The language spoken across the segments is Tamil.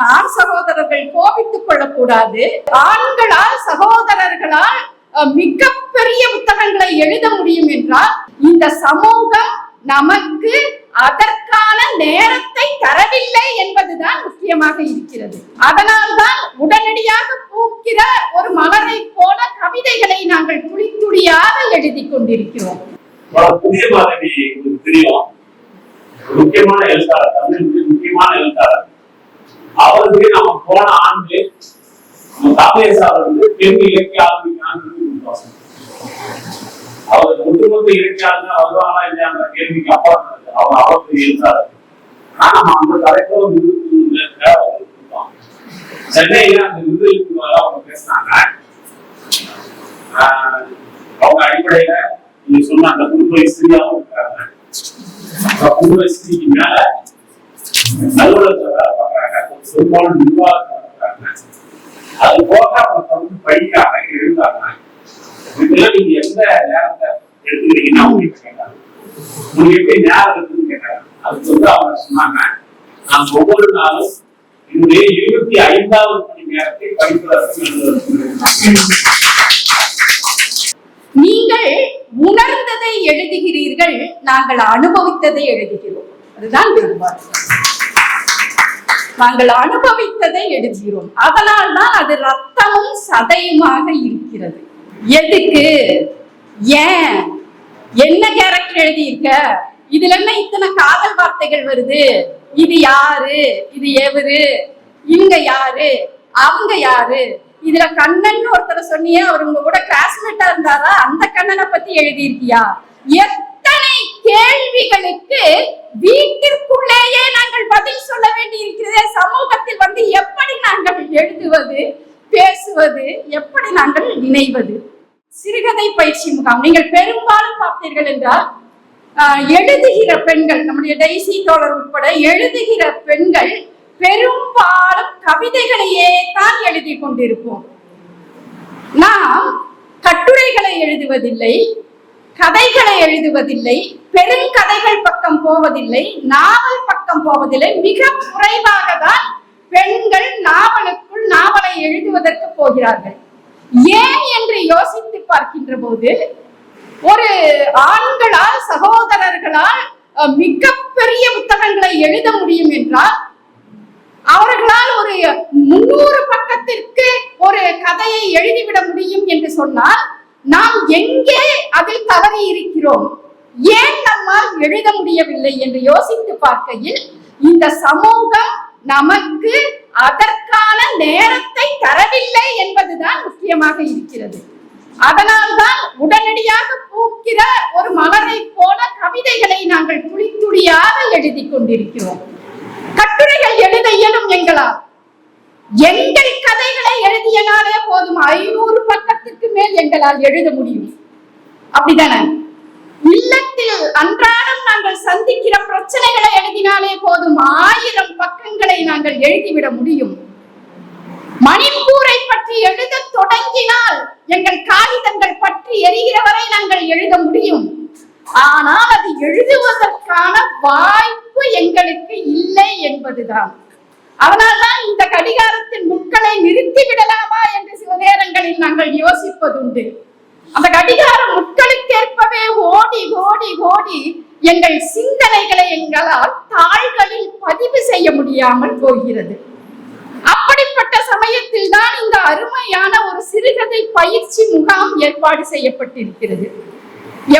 நான் சகோதரர்கள் கோபித்துக் கொள்ளக்கூடாது. ஆண்களால் சகோதரர்களால் மிகப்பெரிய புத்தகங்களை எழுத முடியும் என்றால் இந்த சமூகம் நமக்கு அதற்கான நேரத்தை தரவில்லை என்பதுதான் முக்கியமாக இருக்கிறது. அதனால்தான் உடனடியாக பூக்கிற ஒரு மலரை போல கவிதைகளை நாங்கள் துளித்துளியாக எழுதி கொண்டிருக்கிறோம். புதிய தெரியும். முக்கியமான எழுத்தாளர் தமிழ் முக்கியமான எழுத்தாளர். அவருக்கு நம்ம போன ஆண்டு நம்ம வந்து பெண் இலக்கிய ஆரம்பிக்கிறான்னு அவர் ஒட்டுமொத்த இலக்கியாளர் வருவாங்களா இல்லையாங்கிற கேள்விக்கு அப்பா அவர் அவருக்கு ஆனா நம்ம அந்த தலைப்புல சென்னையில அந்த விருது அவங்க பேசினாங்க. ஆஹ் அவங்க அடிப்படையில நீங்க சொன்ன அந்த குடும்ப ஸ்திரியாவும் இருக்காங்க குடும்ப ஸ்திரிக்கு மேல அலுவலகத்துல பெரும்பாலும் நிர்வாகத்துல அது போக அவங்க நீங்க எந்த நேரத்தை எடுத்துக்கிறீங்கன்னா உங்களுக்கு கேட்டாங்க. உங்களுக்கு எப்படி நேரம் இருக்குன்னு கேட்டாங்க. அதுக்கு வந்து அவங்க சொன்னாங்க நான் ஒவ்வொரு நாளும் என்னுடைய இருபத்தி ஐந்தாவது மணி நேரத்தை படிப்பதற்கு நீங்கள் உணர்ந்ததை எழுதுகிறீர்கள் நாங்கள் அனுபவித்ததை எழுதுகிறோம். அதுதான் வேறுபாடு நாங்கள் அனுபவித்ததை எழுதுகிறோம் அதனால் தான் அது ரத்தமும் சதையுமாக இருக்கிறது. எதுக்கு? ஏன்? என்ன கேரக்டர் எழுதியிருக்க? இதுல என்ன இத்தனை காதல் வார்த்தைகள் வருது? இது யாரு? இது எவரு? இவங்க யாரு? அவங்க யாரு? இதுல கண்ணன் ஒருத்தரை சொன்னியே அவர் உங்க கூட கிளாஸ்மேட்டா இருந்தாரா? அந்த கண்ணனை பத்தி எழுதியிருக்கியா? எத்தனை கேள்விகளுக்கு வீட்டிற்குள்ளேயே நாங்கள் பதில் சொல்ல வேண்டி இருக்கிறது சமூகத்தில் வந்து எப்படி நாங்கள் எழுதுவது பேசுவது எப்படி நாங்கள் நினைவது? சிறுகதை பயிற்சி முகாம். நீங்கள் பெரும்பாலும் பார்த்தீர்கள் என்றால் எழுதுகிற பெண்கள் நம்முடைய டைசி தோழர் உட்பட எழுதுகிற பெண்கள் பெரும்பாலும் கவிதைகளையே தான் எழுதி கொண்டிருப்போம். நாம் கட்டுரைகளை எழுதுவதில்லை கதைகளை எழுதுவதில்லை பெருங்கதைகள் பக்கம் போவதில்லை நாவல் பக்கம் போவதில்லை. மிக குறைவாக தான் பெண்கள் நாவலுக்குள் நாவலை எழுதுவதற்கு போகிறார்கள். ஏன் என்று யோசித்து பார்க்கின்ற போது ஒரு ஆண்களால் சகோதரர்களால் மிகப்பெரிய புத்தகங்களை எழுத முடியும் என்றால் அவர்களால் ஒரு முன்னூறு பக்கத்திற்கு ஒரு கதையை எழுதிவிட முடியும் என்று சொன்னால் நாம் எங்கே அதில் தவறி இருக்கிறோம் ஏன் நம்மால் எழுத முடியவில்லை என்று யோசித்து பார்க்கையில் இந்த சமூகம் நமக்கு அதற்கான நேரத்தை தரவில்லை என்பதுதான் முக்கியமாக இருக்கிறது. அதனால்தான் உடனடியாக பூக்கிற ஒரு மலரை போல கவிதைகளை நாங்கள் துளித்துளியாக எழுதி கொண்டிருக்கிறோம். கட்டுரைகள் எழுத இயலும் எங்களால்? எங்கள் கதைகளை எழுதியனாலே போதும். ஐநூறு பக்கத்துக்கு மேல் எங்களால் எழுத முடியும். அப்படிதானே? இல்லத்தில் அன்றாடம் நாங்கள் சந்திக்கிற பிரச்சனைகளை எழுதினாலே போதும். ஆயிரம் பக்கங்களை நாங்கள் எழுதிவிட முடியும். மணிப்பூரை பற்றி எழுத தொடங்கினால் எங்கள் காகிதங்கள் பற்றி எரிகிற வரை நாங்கள் எழுத முடியும். ஆனால் அது எழுதுவதற்கான வாய்ப்பு எங்களுக்கு இல்லை என்பதுதான். அதனால்தான் இந்த கடிகாரத்தின் முட்களை நிறுத்தி விடலாமா என்று சில நேரங்களில் நாங்கள் யோசிப்பதுண்டு. அந்த கடிகார முட்களுக்கேற்பவே ஓடி ஓடி ஓடி எங்கள் சிந்தனைகளை எங்களால் தாள்களில் பதிவு செய்ய முடியாமல் போகிறது. அப்படிப்பட்ட சமயத்தில் தான் இந்த அருமையான ஒரு சிறுகதை பயிற்சி முகாம் ஏற்பாடு செய்யப்பட்டிருக்கிறது.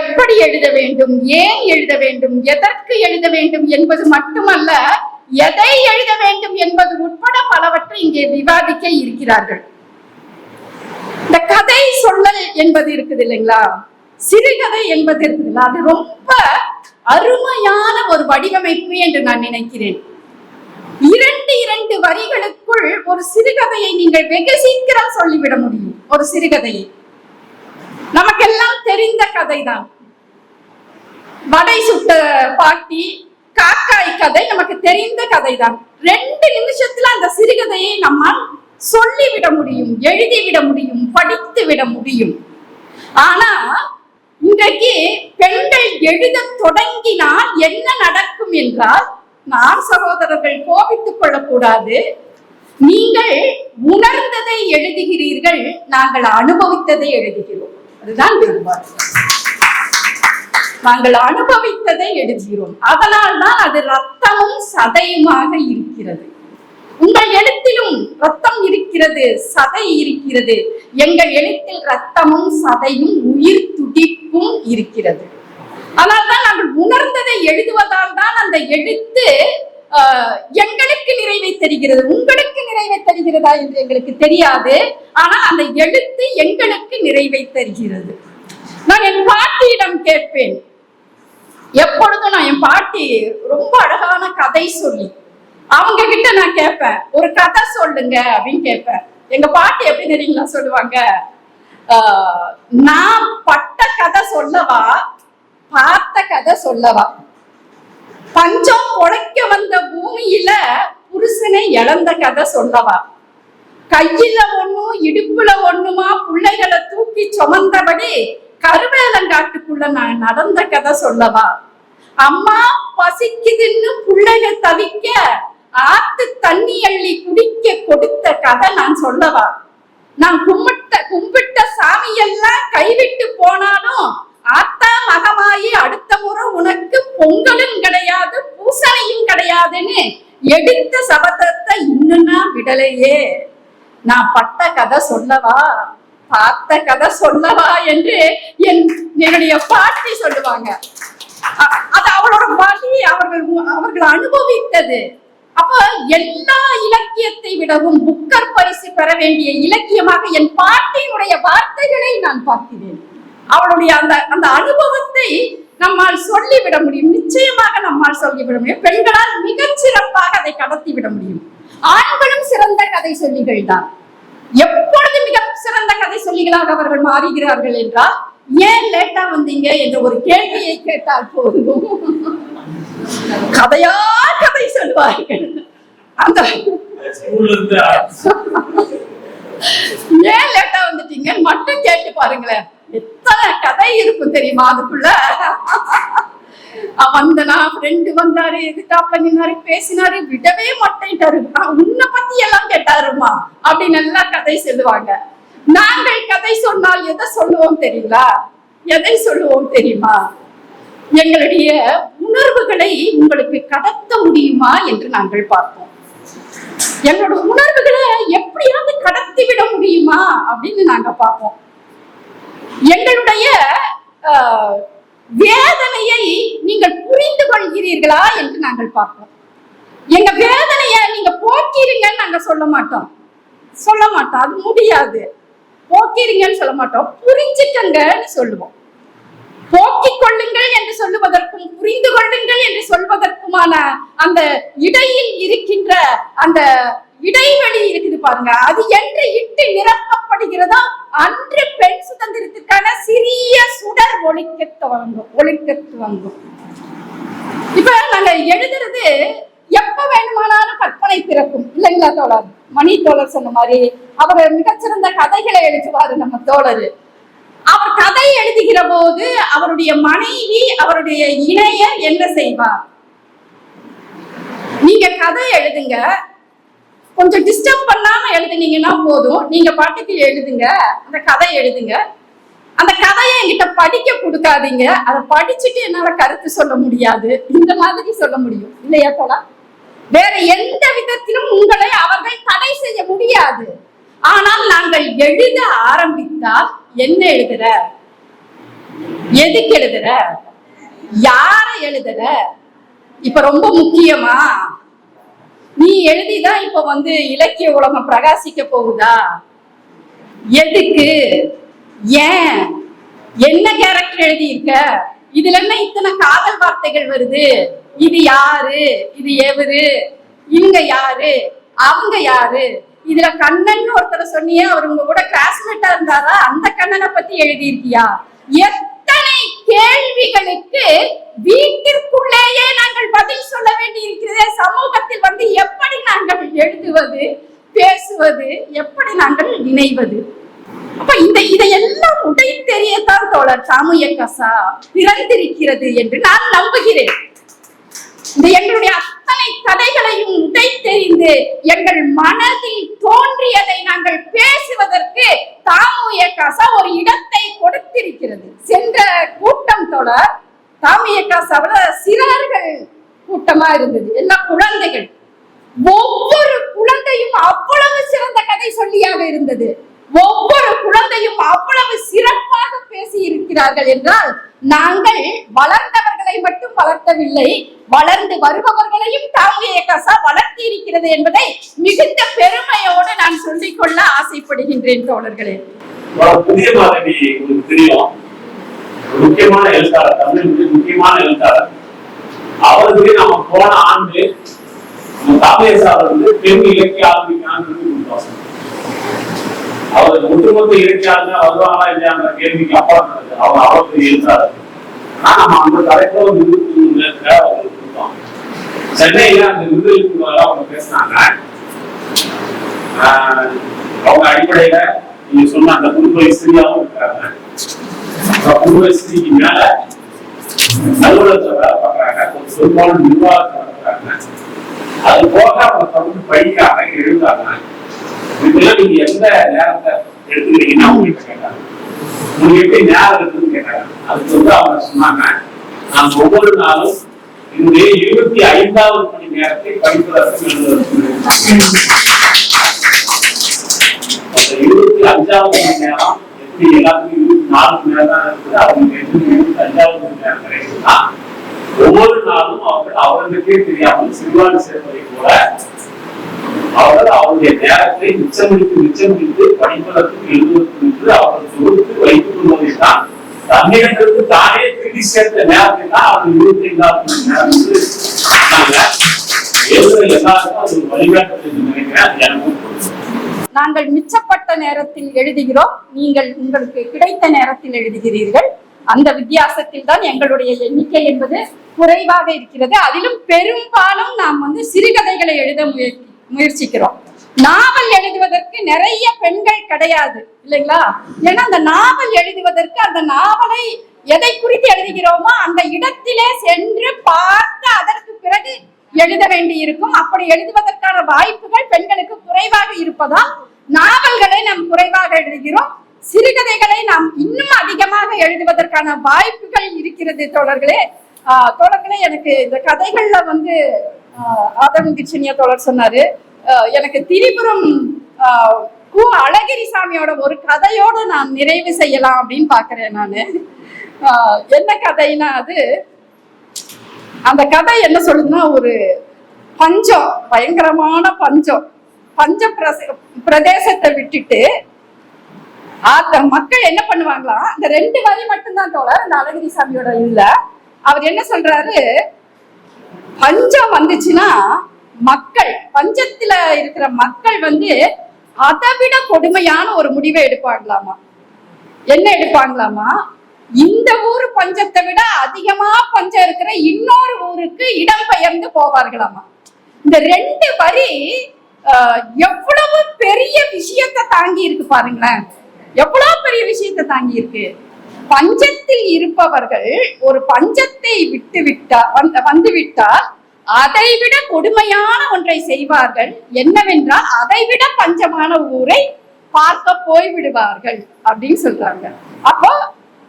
எப்படி எழுத வேண்டும் ஏன் எழுத வேண்டும் எதற்கு எழுத வேண்டும் என்பது மட்டுமல்ல எதை எழுத வேண்டும் என்பது உட்பட பலவற்றை இங்கே விவாதிக்க இருக்கிறார்கள். இந்த கதை சொல்லல் என்பது இருக்குது இல்லைங்களா? சிறுகதை என்பது இருக்குதுங்களா அது ரொம்ப அருமையான ஒரு வடிவமைப்பு என்று நான் நினைக்கிறேன். இரண்டு இரண்டு வரிகளுக்குள் ஒரு சிறுகதையை நீங்கள் வெகு சீக்கிரம் சொல்லிவிட முடியும். ஒரு சிறுகதையை. நமக்கெல்லாம் தெரிந்த கதைதான். வடை சுட்ட பாட்டி காக்காய் கதை நமக்கு தெரிந்த கதைதான். ரெண்டு நிமிஷத்துல அந்த சிறுகதையை நம்மால் சொல்லிவிட முடியும் எழுதிவிட முடியும் படித்து விட முடியும். ஆனா இன்றைக்கு பெண்கள் எழுத தொடங்கினால் என்ன நடக்கும் என்றால் நான் சகோதரர்கள் கோபித்துக் கொள்ளக்கூடாது. நீங்கள் உணர்ந்ததை எழுதுகிறீர்கள் நாங்கள் அனுபவித்ததை எழுதுகிறோம். அதுதான் வேறுபாடு நாங்கள் அனுபவித்ததை எழுதுகிறோம். அதனால் தான் அது ரத்தமும் சதையுமாக இருக்கிறது. உங்கள் எழுத்திலும் ரத்தம் இருக்கிறது சதை இருக்கிறது. எங்கள் எழுத்தில் ரத்தமும் சதையும் உயிர் துடிப்பும் இருக்கிறது. அதனால் தான் நாங்கள் உணர்ந்ததை எழுதுவதால் தான் அந்த எழுத்து ஆஹ், எங்களுக்கு நிறைவை தருகிறது. உங்களுக்கு நிறைவை தருகிறதா என்று எங்களுக்கு தெரியாது. ஆனா அந்த எழுத்து எங்களுக்கு நிறைவை தருகிறது. நான் என் பாட்டியிடம் கேட்பேன். எப்பொழுதும் நான் என் பாட்டி ரொம்ப அழகான கதை சொல்லி அவங்க கிட்ட நான் கேட்பேன் ஒரு கதை சொல்லுங்க அப்படின்னு கேட்பேன். எங்க பாட்டி எப்படி தெரியுங்களா சொல்லுவாங்க? நான் பட்ட கதை சொல்லவா? பார்த்த கதை சொல்லவா? பஞ்சம் உழைக்க வந்த பூமியில புருஷனை இழந்த கதை சொல்லவா? கையில ஒண்ணும் இடுப்புல ஒண்ணுமா பிள்ளைகளை தூக்கி சுமந்தபடி கருவேலங்காட்டுக்குள்ள நான் நடந்த கதை சொல்லவா? அம்மா பசிக்குதுன்னு பிள்ளைக தவிக்க ஆத்து தண்ணி அள்ளி குடிக்க கொடுத்த கதை நான் சொல்லவா? நான் கும்பிட்ட கும்பிட்ட சாமியெல்லாம் கைவிட்டு போனாலும் ஆத்தா மகமாயி அடுத்த முறை உனக்கு பொங்கலும் கிடையாது பூசணையும் கிடையாதுன்னு எடுத்த சபதத்தை இன்னும் விடலையே. நான் பட்ட கதை சொல்லவா? பார்த்த கதை சொல்லவா என்று என் என்னுடைய பாட்டி சொல்லுவாங்க. அது அவளோட வழி அவர்கள் அவர்கள் அனுபவித்தது. அப்ப எல்லா இலக்கியத்தை விடவும் புக்கர் பரிசு பெற வேண்டிய இலக்கியமாக என் பாட்டியினுடைய வார்த்தைகளை நான் பார்க்கிறேன். அவளுடைய அந்த அந்த அனுபவத்தை நம்மால் சொல்லிவிட முடியும். நிச்சயமாக நம்மால் சொல்லிவிட முடியும். பெண்களால் மிகச் சிறப்பாக அதை கடத்தி விட முடியும். ஆண்களும் சிறந்த கதை சொல்லிகள் தான். எப்பொழுது மிக சிறந்த கதை சொல்லிகளாக அவர்கள் மாறுகிறார்கள் என்றால் ஏன் லேட்டா வந்தீங்க என்ற ஒரு கேள்வியை கேட்டால் போதும். கதையா கதை சொல்வார்கள் அந்த ஏன் லேட்டா வந்துட்டீங்கன்னு மட்டும் கேட்டு பாருங்களேன். எத்தனை கதை இருக்கும் தெரியுமா அதுக்குள்ள? வந்தனா ஃப்ரெண்டு வந்தாரு எதிர்த்தாப்புல நின்னாரு பேசினாரு விடவே மாட்டேன்ட்டாரு. உன்னை பத்தி எல்லாம் கேட்டாருமா? அப்படின்னு எல்லாம் கதை சொல்லுவாங்க. நாங்கள் கதை சொன்னால் எதை சொல்லுவோம் தெரியுங்களா? எதை சொல்லுவோம் தெரியுமா? எங்களுடைய உணர்வுகளை உங்களுக்கு கடத்த முடியுமா என்று நாங்கள் பார்ப்போம். எங்களோட உணர்வுகளை எப்படியாவது கடத்தி விட முடியுமா அப்படின்னு நாங்க பார்ப்போம். எங்களுடைய வேதனையை நீங்கள் புரிந்து கொள்கிறீர்களா என்று நாங்கள் பார்ப்போம். எங்க வேதனையை நீங்க போக்கிருங்கன்னு நாங்க சொல்ல மாட்டோம். சொல்ல மாட்டோம். அது முடியாது. போக்கிருங்கன்னு சொல்ல மாட்டோம். புரிஞ்சுக்கங்கன்னு சொல்லுவோம். போக்கிக் கொள்ளுங்கள் என்று சொல்லுவதற்கும் புரிந்து கொள்ளுங்கள் என்று சொல்வதற்குமான அந்த இடையில் இருக்கின்ற அந்த இடைவெளி இருக்குது பாருங்க. அது என்று இட்டு நிரப்பப்படுகிறதோ? அன்று பெண் சுதந்திரத்துக்கான சிறிய சுடர் ஒழிக்க துவங்கும் ஒழிக்க துவங்கும் இப்ப நாங்க எழுதுறது எப்ப வேணுமானாலும் கற்பனை பிறக்கும். இல்லைங்களா தோழர்? மணி தோழர் சொன்ன மாதிரி அவர் மிகச்சிறந்த கதைகளை எழுதுவாரு நம்ம தோழர். அவர் கதை எழுதுகிற போது அவருடைய மனைவி அவருடைய இணைய என்ன செய்வார்? நீங்க கதை எழுதுங்க. கொஞ்சம் டிஸ்டர்ப் பண்ணாம எழுதுனீங்கன்னா போதும். நீங்க பாட்டுக்கு எழுதுங்க. அந்த கதை எழுதுங்க. அந்த கதையை என்கிட்ட படிக்க கொடுக்காதீங்க. அதை படிச்சுட்டு என்னால கருத்து சொல்ல முடியாது. இந்த மாதிரி சொல்ல முடியும். இல்லையா தோழா வேற எந்த விதத்திலும் உங்களை அவர்கள் தடை செய்ய முடியாது. ஆனால் நாங்கள் எழுத ஆரம்பித்தால் என்ன எழுதுற? எதுக்கு எழுதுற? யார எழுதுற? இப்ப ரொம்ப முக்கியமா நீ எழுதிதான் இப்ப வந்து இலக்கிய உலகம் பிரகாசிக்க போகுதா? எதுக்கு? ஏன்? என்ன கேரக்டர் எழுதியிருக்க? இதுல என்ன இத்தனை காதல் வார்த்தைகள் வருது? இது யாரு? இது எவரு? இவங்க யாரு? அவங்க யாரு? இதுல கண்ணன் ஒருத்தரை சொன்னியே அவர் உங்க கூட கிளாஸ்மேட்டா இருந்தாரா? அந்த கண்ணனை பத்தி எழுதியிருக்கியா? எத்தனை கேள்விகளுக்கு வீட்டிற்குள்ளேயே நாங்கள் பதில் சொல்ல வேண்டி இருக்கிறதே சமூகத்தில் வந்து எப்படி நாங்கள் எழுதுவது பேசுவது எப்படி நாங்கள் இணைவது அப்ப இந்த இதையெல்லாம் உடை தெரியத்தான் தோழர் சாமுய கசா பிறந்திருக்கிறது என்று நான் நம்புகிறேன். இந்த எங்களுடைய அத்தனை கதைகளையும் உடை தெரிந்து எங்கள் மனதில் தோன்றியதை நாங்கள் பேசுவதற்கு தாமுயக்காசா ஒரு இடத்தை கொடுத்திருக்கிறது. சென்ற கூட்டம் தொடர் தாமியக்காசாவில சிறார்கள் கூட்டமா இருந்தது. எல்லாம் குழந்தைகள் ஒவ்வொரு குழந்தையும் அவ்வளவு சிறந்த கதை சொல்லியாக இருந்தது. ஒவ்வொரு குழந்தையும் அவ்வளவு சிறப்பாக பேசி இருக்கிறார்கள் என்றால் நாங்கள் வளர்ந்தவர்களை மட்டும் வளர்த்தவில்லை வளர்ந்து வருபவர்களையும் தாங்கிய கசா வளர்த்தி இருக்கிறது என்பதை மிகுந்த பெருமையோடு நான் சொல்லிக்கொள்ள ஆசைப்படுகின்றேன் தோழர்களே. புதிய மாணவி உங்களுக்கு தெரியும். முக்கியமான எழுத்தாளர் தமிழ் முக்கியமான எழுத்தாளர். அவருக்கு நம்ம போன ஆண்டு நம்ம தாமேசார் வந்து பெண் இலக்கிய ஆளுமைக்கான விருது கொடுத்தோம் அவர் ஒட்டுமொத்த இலக்கியாளர் வருவாங்களா இல்லையாங்கிற கேள்விக்கு அப்புறம் நடந்தது அவர் அவருக்கு எழுத்தாளர். ஆனா நம்ம அந்த தலைப்புல விருது நேரத்துல அவருக்கு கொடுத்தோம் சென்னையில அந்த விருது அவங்க பேசினாங்க. அவங்க அடிப்படையில நீங்க சொன்ன அந்த குடும்ப ஸ்திரியாவும் இருக்கிறாங்க அந்த குடும்ப ஸ்திரிக்கு மேல அலுவலகத்தை வேலை பார்க்கறாங்க ஒரு பெரும்பாலும் நிர்வாகத்தை நடத்துறாங்க அது போக அவங்க தொடர்ந்து படிக்கிறாங்க எழுதுறாங்க. இதெல்லாம் நீங்க எந்த நேரத்தை எடுத்துக்கிறீங்கன்னா உங்ககிட்ட கேட்டாங்க. உங்களுக்கு எப்படி நேரம் இருக்குன்னு கேட்டாங்க. அதுக்கு வந்து அவங்க சொன்னாங்க நான் ஒவ்வொரு நாளும் என்னுடைய இருபத்தி ஐந்தாவது மணி நேரத்தை படிப்பதற்கு எழுதுவதற்கு அந்த இருபத்தி அஞ்சாவது மணி நேரம் எப்படி எல்லாத்துக்கும் இருபத்தி நாலு மணி நேரம் இருக்குது அவங்க அஞ்சாவது மணி நேரம் கிடைக்குதுன்னா ஒவ்வொரு நாளும் அவர்கள் அவர்களுக்கே தெரியாமல் சிறுவாணி சேர்ப்பதை போல அவர்கள் அவருடைய நேரத்தை மிச்சமிட்டு மிச்சமிட்டு படிப்பதற்கு எழுதுவதற்கு என்று அவர்கள் தொகுத்து வைத்துக் கொள்வதை தான் தன்னிடத்திற்கு தானே திருடி சேர்த்த நேரத்தை தான் அவர்கள் இருபத்தி ஐந்தாவது நேரம் என்று சொன்னாங்க எல்லாருக்கும் அது ஒரு என்று நினைக்கிறேன். எனக்கும் நாங்கள் மிச்சப்பட்ட நேரத்தில் எழுதுகிறோம். நீங்கள் உங்களுக்கு கிடைத்த நேரத்தில் எழுதுகிறீர்கள். அந்த வித்தியாசத்தில் தான் எங்களுடைய எண்ணிக்கை என்பது குறைவாக இருக்கிறது. அதிலும் பெரும்பாலும் நாம் வந்து சிறுகதைகளை எழுத முயற்சி முயற்சிக்கிறோம். நாவல் எழுதுவதற்கு நிறைய பெண்கள் கிடையாது இல்லைங்களா? ஏன்னா அந்த நாவல் எழுதுவதற்கு அந்த நாவலை எதை குறித்து எழுதுகிறோமோ அந்த இடத்திலே சென்று பார்த்து அதற்கு பிறகு எழுத வேண்டி இருக்கும் அப்படி எழுதுவதற்கான வாய்ப்புகள் பெண்களுக்கு குறைவாக இருப்பதால் நாவல்களை நாம் குறைவாக எழுதுகிறோம். சிறுகதைகளை நாம் இன்னும் அதிகமாக எழுதுவதற்கான வாய்ப்புகள் இருக்கிறது தோழர்களே. தொடக்கல எனக்கு இந்த கதைகள்ல வந்து ஆதவன் கிச்சனியா தொடர் சொன்னாரு. எனக்கு திரிபுரம் கு அழகிரி சாமியோட ஒரு கதையோட நான் நிறைவு செய்யலாம் அப்படின்னு பாக்குறேன் நானு. என்ன கதைன்னா அது அந்த கதை என்ன சொல்லுதுன்னா ஒரு பஞ்சம் பயங்கரமான பஞ்சம். பஞ்ச பிரச- பிரதேசத்தை விட்டுட்டு அந்த மக்கள் என்ன பண்ணுவாங்களாம் அந்த ரெண்டு வரி மட்டும்தான் தோழர் அந்த அழகிரி சாமியோட இல்லை. அவர் என்ன சொல்றாரு? பஞ்சம் வந்துச்சுன்னா மக்கள் பஞ்சத்துல இருக்கிற மக்கள் வந்து அதை விட கொடுமையான ஒரு முடிவை எடுப்பாங்களாமா? என்ன எடுப்பாங்களாமா? இந்த ஊர் பஞ்சத்தை விட அதிகமா பஞ்சம் இருக்கிற இன்னொரு ஊருக்கு இடம் பெயர்ந்து போவார்களாமா? இந்த ரெண்டு வரி எவ்வளவு பெரிய விஷயத்தை தாங்கி இருக்கு பாருங்களேன். எவ்வளவு பெரிய விஷயத்தை தாங்கி இருக்கு? பஞ்சத்தில் இருப்பவர்கள் ஒரு பஞ்சத்தை விட்டு விட்டா வந்து விட்டால் அதை விட கொடுமையான ஒன்றை செய்வார்கள். என்னவென்றால் அதை விட பஞ்சமான ஊரை பார்க்க போய் விடுவார்கள் அப்படின்னு சொல்றாங்க. அப்போ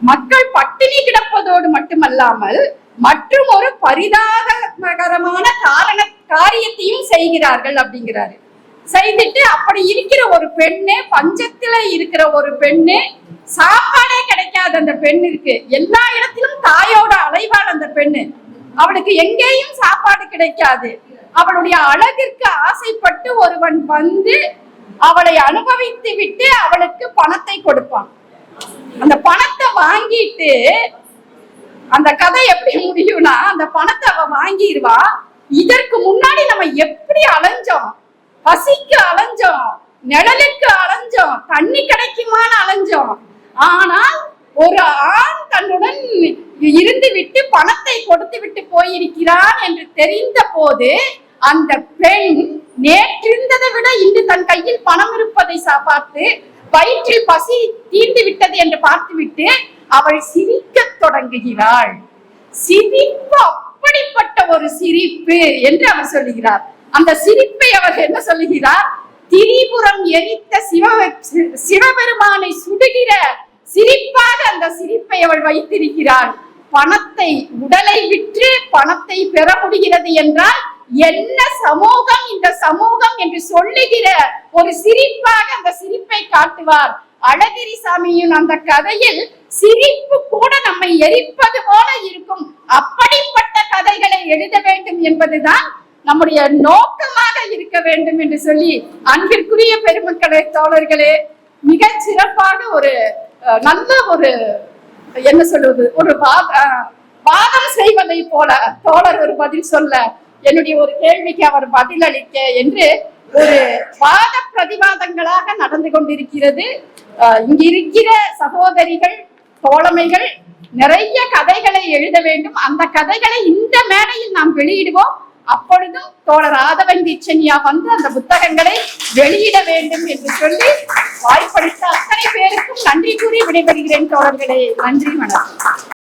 மக்கள் பட்டினி கிடப்பதோடு மட்டுமல்லாமல் மற்றும் ஒரு பரிதாபகரமான காரண காரியத்தையும் செய்கிறார்கள் அப்படிங்கிறாரு. செய்துட்டு அப்படி இருக்கிற ஒரு பெண்ணு பஞ்சத்துல இருக்கிற ஒரு பெண்ணு சாப்பாடே கிடைக்காது அந்த பெண் இருக்கு. எல்லா இடத்திலும் தாயோட அலைவாள் அந்த பெண்ணு. அவளுக்கு எங்கேயும் சாப்பாடு கிடைக்காது. அவளுடைய அழகிற்கு ஆசைப்பட்டு ஒருவன் வந்து அவளை அனுபவித்து விட்டு அவளுக்கு பணத்தை கொடுப்பான். அந்த பணத்தை வாங்கிட்டு அந்த கதை எப்படி முடியும்னா அந்த பணத்தை அவ வாங்கிடுவா இதற்கு முன்னாடி நம்ம எப்படி அலைஞ்சோம்? பசிக்கு அலைஞ்சோம் நிழலுக்கு அலைஞ்சோம் தண்ணி கிடைக்குமான்னு அலைஞ்சோம். ஆனால் ஒரு ஆண் தன்னுடன் இருந்து விட்டு பணத்தை கொடுத்து விட்டு போயிருக்கிறான் என்று தெரிந்த போது அந்த பெண் நேற்றிருந்ததை விட இன்று தன் கையில் பணம் இருப்பதை பார்த்து வயிற்றில் பசி தீர்ந்து விட்டது என்று பார்த்துவிட்டு அவள் சிரிக்கத் தொடங்குகிறாள். சிரிப்பு அப்படிப்பட்ட ஒரு சிரிப்பு என்று அவர் சொல்லுகிறார். அந்த சிரிப்பை அவர் என்ன சொல்லுகிறார்? திரிபுரம் எரித்த சிவ சிவபெருமானை சுடுகிற சிரிப்பாக அந்த சிரிப்பை அவள் வைத்திருக்கிறாள். பணத்தை உடலை விற்று பணத்தை பெற முடிகிறது என்றால் என்ன சமூகம் இந்த சமூகம் என்று சொல்லுகிற ஒரு சிரிப்பாக அந்த சிரிப்பை காட்டுவார். அழகிரி சாமியின் அந்த கதையில் சிரிப்பு கூட நம்மை எரிப்பது போல இருக்கும். அப்படிப்பட்ட கதைகளை எழுத வேண்டும் என்பதுதான் நம்முடைய நோக்கமாக இருக்க வேண்டும் என்று சொல்லி அன்பிற்குரிய பெருமக்களே தோழர்களே மிக சிறப்பாக ஒரு நல்ல ஒரு என்ன சொல்வது ஒரு வாதம் செய்வதை போல தோழர் ஒரு பதில் சொல்ல என்னுடைய ஒரு கேள்விக்கு அவர் பதில் அளிக்க என்று ஒரு வாத பிரதிவாதங்களாக நடந்து கொண்டிருக்கிறது. இங்க இருக்கிற சகோதரிகள் தோழமைகள் நிறைய கதைகளை எழுத வேண்டும். அந்த கதைகளை இந்த மேடையில் நாம் வெளியிடுவோம். அப்பொழுதும் தோழர் ராதவன் தீட்சன்யா வந்து அந்த புத்தகங்களை வெளியிட வேண்டும் என்று சொல்லி வாய்ப்பளித்த அத்தனை பேருக்கும் நன்றி கூறி விடைபெறுகிறேன் தோழர்களே. நன்றி வணக்கம்.